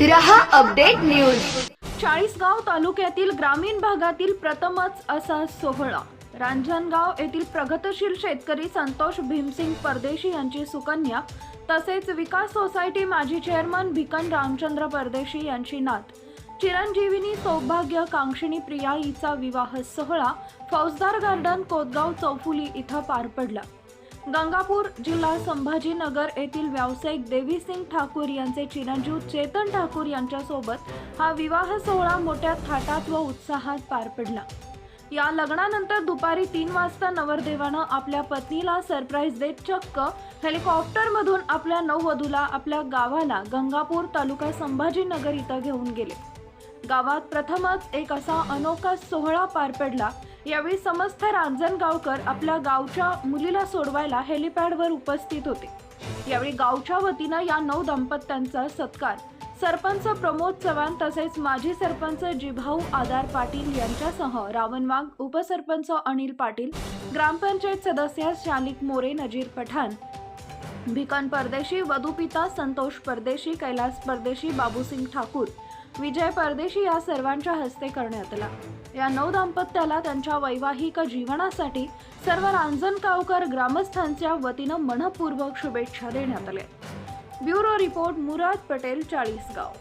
रहा update news. Chalisgaon तालुक्यातील ग्रामीण भागातील प्रथमच असा सोहळा. रांजणगाव येथील प्रगतशील शेतकरी संतोष भीमसिंग परदेशी यांची सुकन्या तसेच विकास सोसायटी माजी चेअरमन भिकन रामचंद्र परदेशी यांची नात. चिरंजीवीनी सौभाग्य कांक्षिणी प्रिया हिचा विवाह सोहळा फौजदार गार्डन कोतगाव चौफुली इथं पार पडला. गंगापूर जिल्हा संभाजीनगर येथील व्यावसायिक देवीसिंग ठाकूर यांचे चिरंजीव चेतन ठाकूर यांच्यासोबत हा विवाह सोहळा मोठ्या थाटात व उत्साहात पार पडला. या लग्नानंतर दुपारी तीन वाजता नवरदेवानं आपल्या पत्नीला सरप्राईज देत चक्क हेलिकॉप्टरमधून आपल्या नववधूला आपल्या गावाला गंगापूर तालुका संभाजीनगर इथं घेऊन गेले. गावात प्रथमच एक असा अनोखा सोहळा पार पडला यावेळी समस्त रांजणगावकर आपल्या गावच्या मुलीला सोडवायला हेलिपॅडवर उपस्थित होते. यावेळी गावच्या वतीनं या नऊ दंपत्यांचा सत्कार सरपंच प्रमोद चव्हाण तसेच माजी सरपंच जिभाऊ आदार पाटील यांच्यासह रावण वाघ उपसरपंच अनिल पाटील ग्रामपंचायत सदस्य शालिक मोरे नजीर पठाण भिकन परदेशी वधुपिता संतोष परदेशी कैलास परदेशी बाबूसिंग ठाकूर विजय परदेशी या सर्वांच्या हस्ते करण्यात आला. या नऊ दाम्पत्याला त्यांच्या वैवाहिक जीवनासाठी सर्व रांजणगावकर ग्रामस्थांच्या वतीनं मनपूर्वक शुभेच्छा देण्यात आल्या. Bureau report Murad Patel Chalisgaon.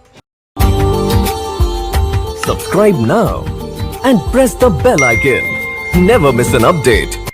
Subscribe now and press the bell icon never miss an update